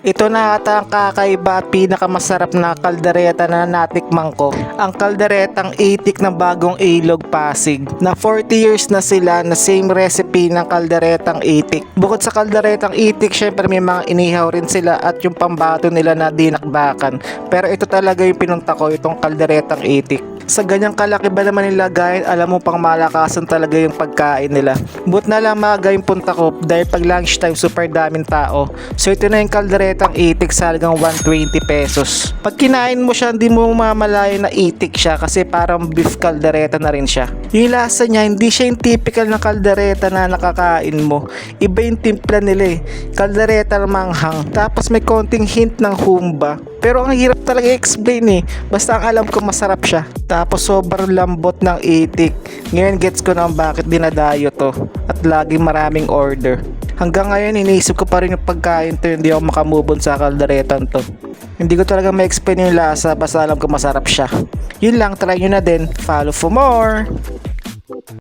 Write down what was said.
Ito na ata ang kakaiba at pinakamasarap na kaldereta na natikman ko. Ang kalderetang itik ng bagong ilog Pasig na 40 years na sila na same recipe ng kalderetang itik. Bukod sa kalderetang itik, syempre may mga inihaw rin sila at yung pambato nila na dinakdakan. Pero ito talaga yung pinunta ko, itong kalderetang itik. Sa ganyang kalaki ba naman nilagayin, alam mo pang malakasan talaga yung pagkain nila. But na lang maaga yung punta ko dahil pag lunchtime super daming tao. So ito na yung kalderetang itik sa halagang 120 pesos. Pag kinain mo siya, hindi mo mamalayan na itik siya kasi parang beef kaldereta na rin siya. Yung lasa niya, hindi siya yung typical na kaldereta na nakakain mo. Iba yung timpla nila eh. Kaldereta manghang. Tapos may konting hint ng humba. Pero ang hirap talaga i-explain eh. Basta ang alam ko masarap siya. Tapos sobrang lambot ng itik. Ngayon gets ko na bakit dinadayo to. At laging maraming order. Hanggang ngayon iniisip ko pa rin yung pagkain to. Hindi ako makamove on sa kalderetan to. Hindi ko talaga ma-explain yung lasa. Basta alam ko masarap siya. Yun lang, try nyo na din. Follow for more!